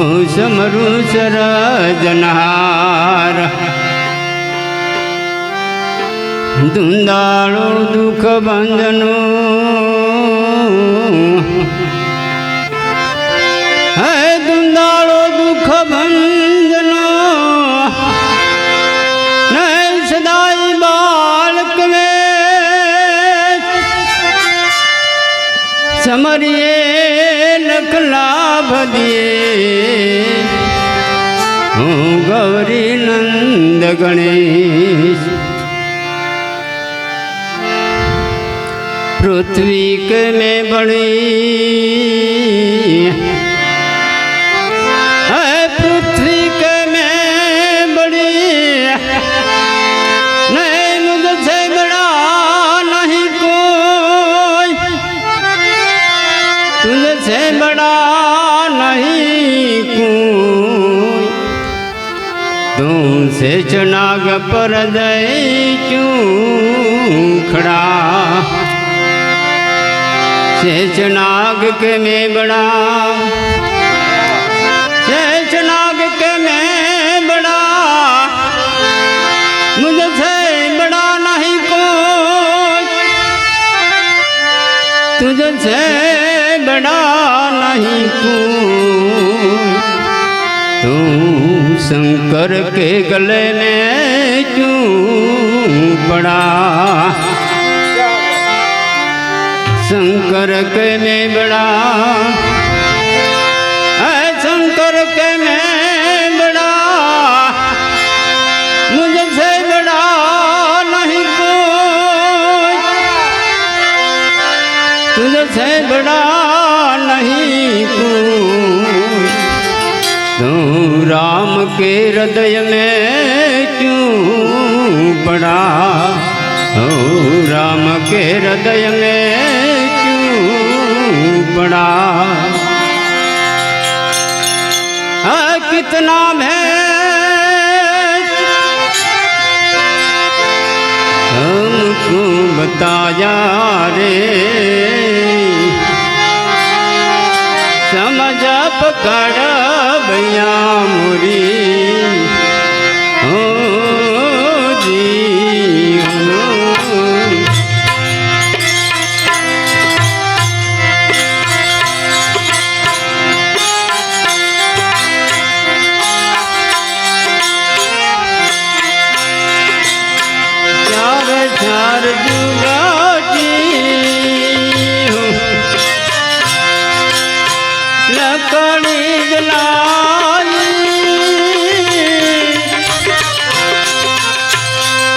હું સમરું સરજનહાર ધુંદાળો દુઃખ બંધનો હે ધુંદાળો દુઃખ બંધનો સદાય બાળક સમરીએ લખ દિયે હું ગૌરી નંદ ગણેશ. પૃથ્વી કે મેં બણી સેજ નાગ પર દય ચૂખડા. સેજ નાગ કે મેબડા. સેજ નાગ કે મેબડા. મુજસે બડા નહીં કો તુજસે બડા નહીં કો તું शंकर के गले में क्यों पड़ा शंकर के में बड़ा है शंकर के मैं बड़ा मुझसे बड़ा नहीं कोई तुझसे बड़ा नहीं कोई तू राम के हृदय में क्यों पड़ा ओ राम के हृदय में क्यों पड़ा हाँ, कितना भेद हमको बताया रे समझ पकड़ દયા મુરી.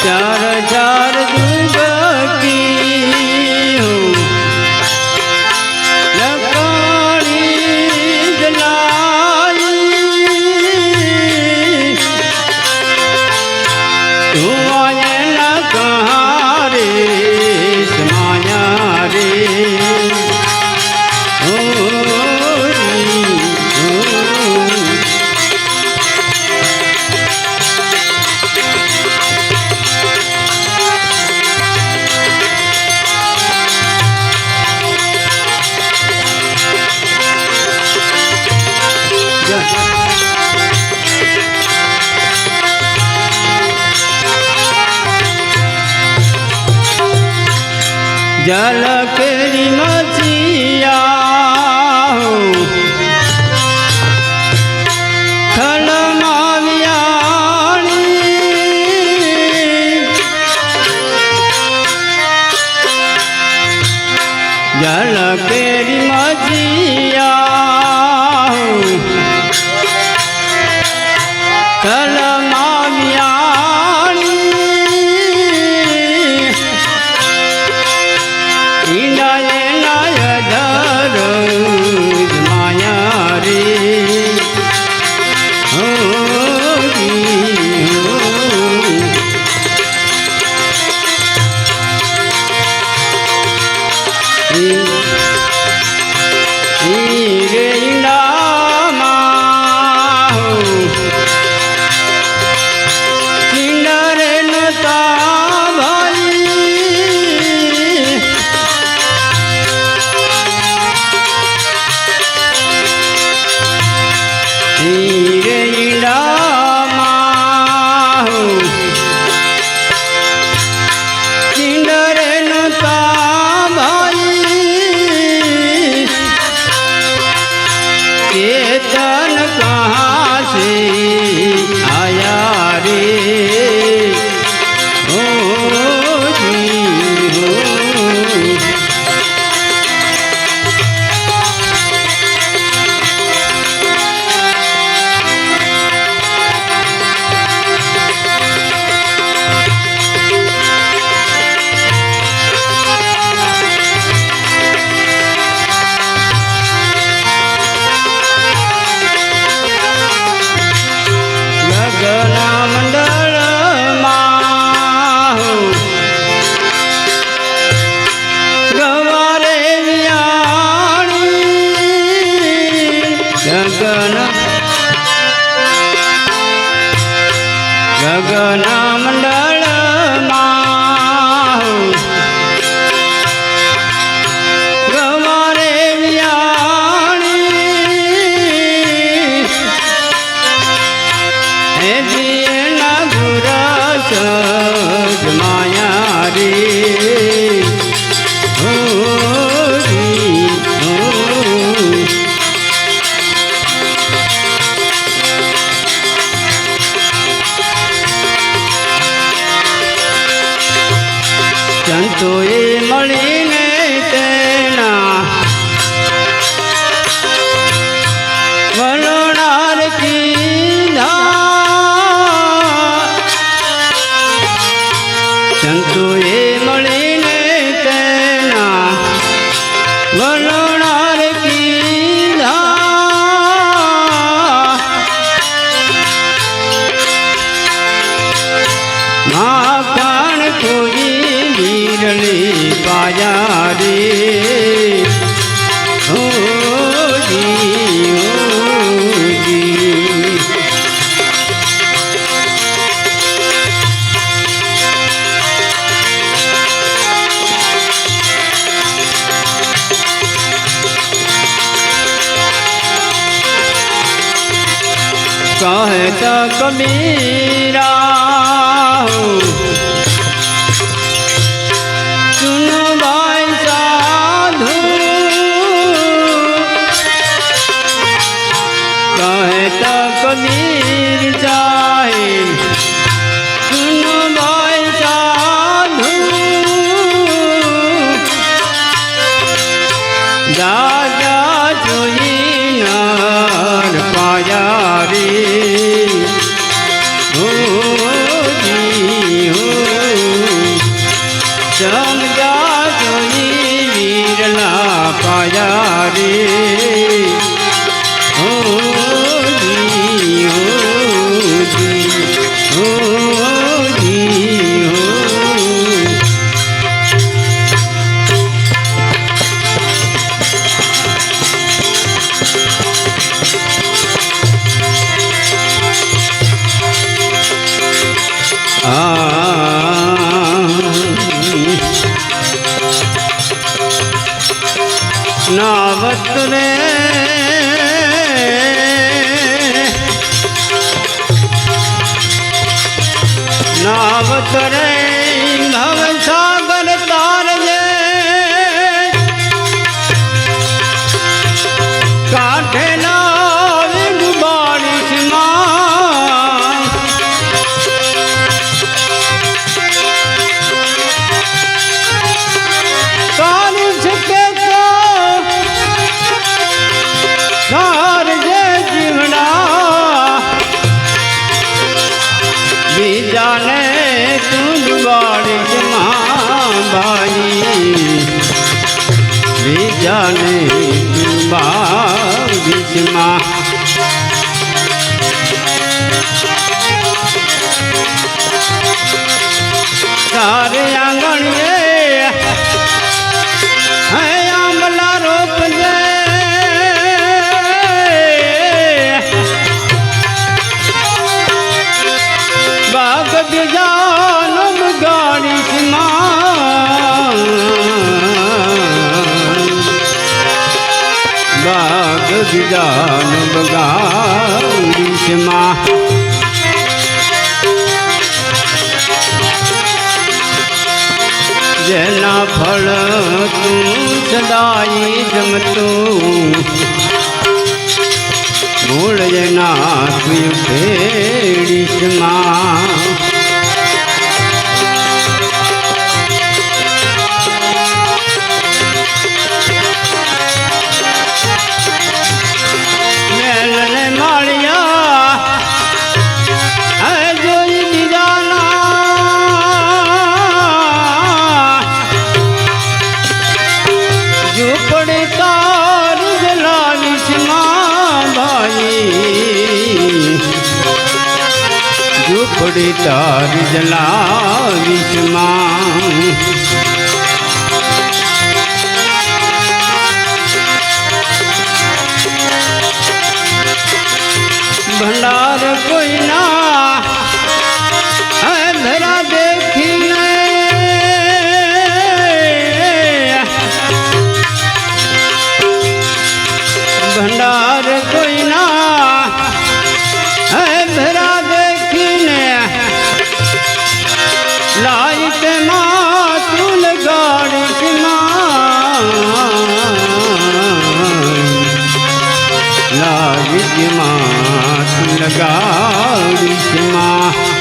जा જલ કેરી મચિયા થલમાં વિયાણી જલ કેરી મચિયા કબીરા સુનો ભાઈ સાધુ કહેતા કબીર જા જાને બાવીસમાં તારે આંગણીએ Yeah. જાન બગાડીશમાં જેના ફળ તું સદાય જમતું મૂળ જેના તું ફેડીશ મારી તારી જલાવીશમાં ભંડાર કોઈ લાઈટ ના ચૂલ ગાડી ના લાઈટમાં ચૂલ ગાડી માં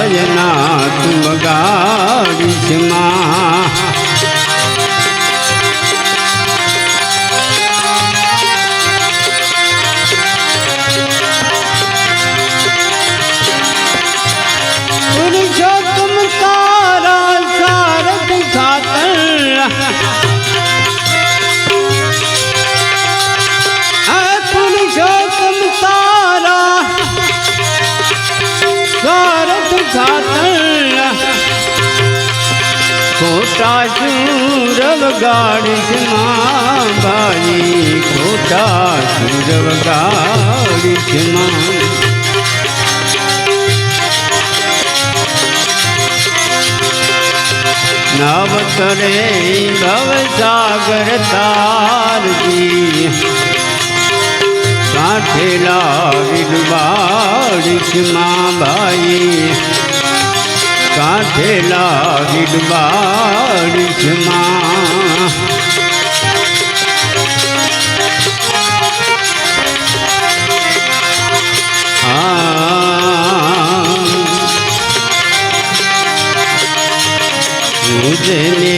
ભજના તું ગાડીશમાં. ખોટા સુરવ ગાડીશમાં ભાઈ, ખોટા સુરવ ગાડીશમાં. નવ કરે ભવ સાગર તારજી સાથે લાવી માં ભાઈ. કાઠેલા વિડવાડીશમાં આ. मुझे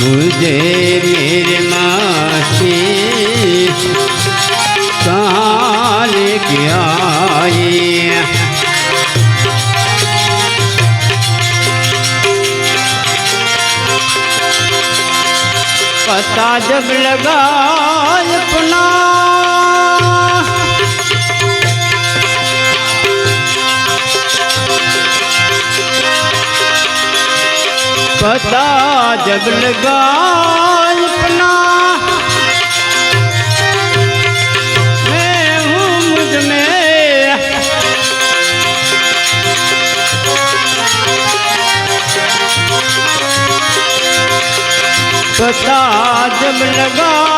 मुझे मेरे मासी कहाँ लेके आए पता जब लगा अपना બધા જગન ગાલ્પના મેં હું મુજ મેં બધા જગન ગાલ્પના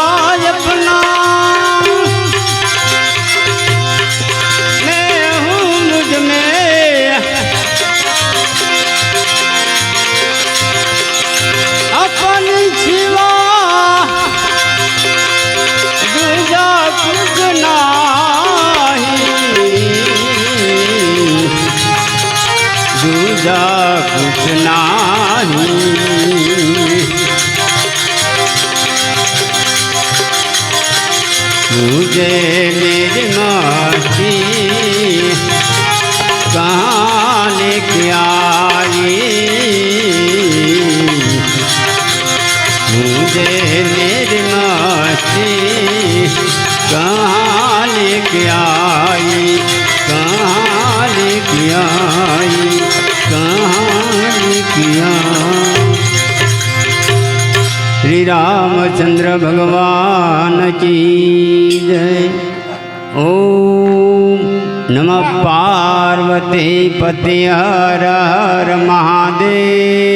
कहाँ लेके आई कहाँ लेके आई कहाँ लेके आई श्री रामचंद्र भगवान की जय ओम नमः पार्वती पति हर हर महादेव हर